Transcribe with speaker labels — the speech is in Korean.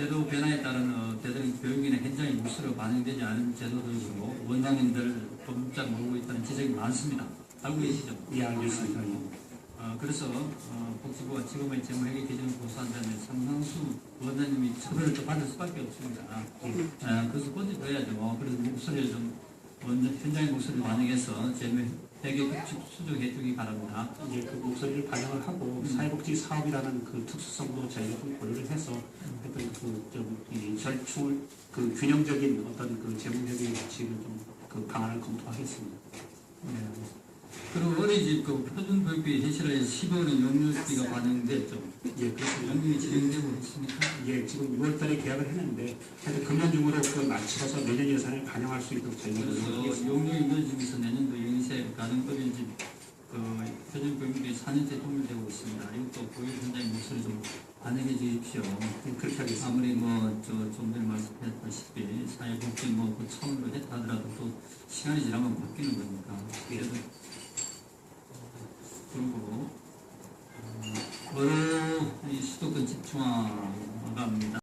Speaker 1: 제도 변화에 따른 어, 대대적인 교육이나 현장의 목소리가 반영되지 않은 제도들이고 원장님들 법무장 모르고 있다는 지적이 많습니다. 알고 계시죠?
Speaker 2: 예, 알겠습니다.
Speaker 1: 어, 그래서 어, 복지부가 지금의 재무회계 기준을 고수한 다음에 상당수 원장님이 처벌을 또 받을 수밖에 없습니다. 아, 그래서 꼬집어야죠. 그래서 목소리를 좀 원장, 현장의 목소리를 반영해서 재무 규칙 수정해 주기 바랍니다.
Speaker 2: 이제 그 목소리를 반영을 하고 사회복지 사업이라는 그 특수성도 저희가 좀 고려를 해서 어떤 그좀이 절충을 그 균형적인 어떤 그 재무회계 규칙을 좀그 방안을 검토하겠습니다.
Speaker 1: 네. 그리고 어린이집 그 표준 교육비 현실에 12월은 용역비가 반영됐죠.
Speaker 2: 예, 그렇습니다.
Speaker 1: 연금이 진행되고 있습니까?
Speaker 2: 예, 지금 6월달에 계약을 했는데 하여튼 금년 중으로 그 맞춰서 내년 예산에 반영할 수 있도록 저희가
Speaker 1: 그래서
Speaker 2: 노력하겠습니다.
Speaker 1: 용역 인도집에서 내년도 영 나는 어린 집, 그, 표준 교육이 4년째 통일되고 있습니다. 이것도 보육 현장의 목소리 좀 반영해 주십시오.
Speaker 2: 그렇게 하겠습니다.
Speaker 1: 아무리 뭐, 저, 좀 전에 말씀했다시피, 사회복지 뭐, 그 처음으로 했다 하더라도 또 시간이 지나면 바뀌는 거니까. 그래도, 그리고, 어, 음, 월요일 수도권 집중화가 합니다.